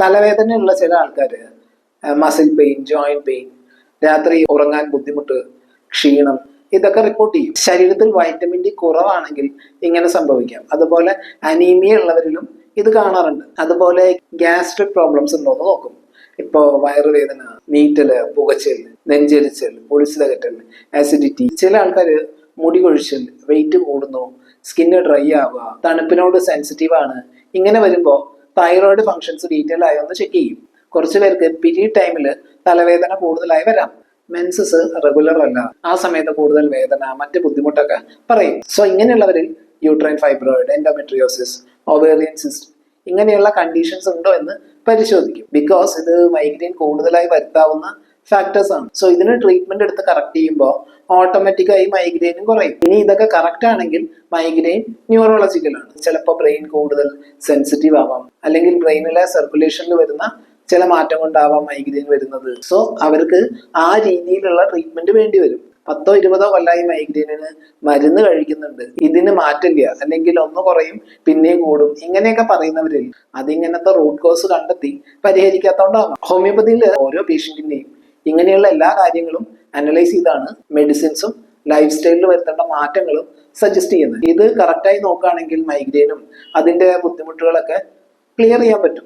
തലവേദനയുള്ള ചില ആൾക്കാർ muscle pain joint pain രാത്രി ഉറങ്ങാൻ ബുദ്ധിമുട്ട് ക്ഷീണം ഇതൊക്കെ റിപ്പോർട്ട് ചെയ്യും. ശരീരത്തിൽ വൈറ്റമിൻ ഡി കുറവാണെങ്കിൽ ഇങ്ങനെ സംഭവിക്കാം. അതുപോലെ അനീമിയ ഉള്ളവരിലും ഇത് കാണാറുണ്ട്. അതുപോലെ ഗ്യാസ്ട്രിക് പ്രോബ്ലംസ് ഉണ്ടോ എന്ന് നോക്കും. ഇപ്പോൾ വയറുവേദന നീറ്റൽ പുകച്ചൽ നെഞ്ചെരിച്ചൽ പൊളിച്ചിലകറ്റൽ ആസിഡിറ്റി ചില ആൾക്കാർ മുടി കൊഴിച്ചൽ വെയിറ്റ് കൂടുന്നു സ്കിന്ന് ഡ്രൈ ആവുക തണുപ്പിനോട് സെൻസിറ്റീവ് ആണ്. ഇങ്ങനെ വരുമ്പോൾ തൈറോയിഡ് ഫങ്ഷൻസ് ഡീറ്റെയിൽ ആയി ഒന്ന് ചെക്ക് ചെയ്യും. കുറച്ച് പേർക്ക് പിരീഡ് ടൈമിൽ തലവേദന കൂടുതലായി വരാം. മെൻസസ് റെഗുലർ അല്ല. ആ സമയത്ത് കൂടുതൽ വേദന മറ്റ് ബുദ്ധിമുട്ടൊക്കെ പറയും. So ഇങ്ങനെയുള്ളവരിൽ uterine fibroid endometriosis ovarian cyst ഇങ്ങനെയുള്ള കണ്ടീഷൻസ് ഉണ്ടോ എന്ന് പരിശോധിക്കും. ബിക്കോസ് ഇത് മൈഗ്രെയിൻ കൂടുതലായി വരുത്താവുന്ന ഫാക്ടേഴ്സ് ആണ്. സോ ഇതിന് ട്രീറ്റ്മെന്റ് എടുത്ത് കറക്റ്റ് ചെയ്യുമ്പോൾ ഓട്ടോമാറ്റിക്കായി മൈഗ്രെയിനും കുറയും. ഇനി ഇതൊക്കെ കറക്റ്റ് ആണെങ്കിൽ മൈഗ്രെയിൻ ന്യൂറോളജിക്കലാണ് ചിലപ്പോൾ ബ്രെയിൻ കൂടുതൽ സെൻസിറ്റീവ് ആവാം. അല്ലെങ്കിൽ ബ്രെയിനിലെ സർക്കുലേഷനിൽ വരുന്ന ചില മാറ്റം കൊണ്ടാവാം മൈഗ്രെയിൻ വരുന്നത്. സോ അവർക്ക് ആ രീതിയിലുള്ള ട്രീറ്റ്മെന്റ് വേണ്ടി വരും. പത്തോ ഇരുപതോ കൊല്ലമായി മൈഗ്രെയിനിന് മരുന്ന് കഴിക്കുന്നുണ്ട്. ഇതിന് മാറ്റില്ല അല്ലെങ്കിൽ ഒന്ന് കുറയും പിന്നെയും കൂടും. ഇങ്ങനെയൊക്കെ പറയുന്നവരിൽ അതിങ്ങനത്തെ റൂട്ട് കോസ് കണ്ടെത്തി പരിഹരിക്കാത്തോണ്ടാവാം. ഹോമിയോപ്പതിയിൽ ഓരോ പേഷ്യന്റിന്റെയും ഇങ്ങനെയുള്ള എല്ലാ കാര്യങ്ങളും അനലൈസ് ചെയ്താണ് മെഡിസിൻസും ലൈഫ് സ്റ്റൈലിൽ വരുത്തേണ്ട മാറ്റങ്ങളും സജസ്റ്റ് ചെയ്യുന്നത്. ഇത് കറക്റ്റായി നോക്കുകയാണെങ്കിൽ മൈഗ്രെയിനും അതിന്റെ ബുദ്ധിമുട്ടുകളൊക്കെ ക്ലിയർ ചെയ്യാൻ പറ്റും.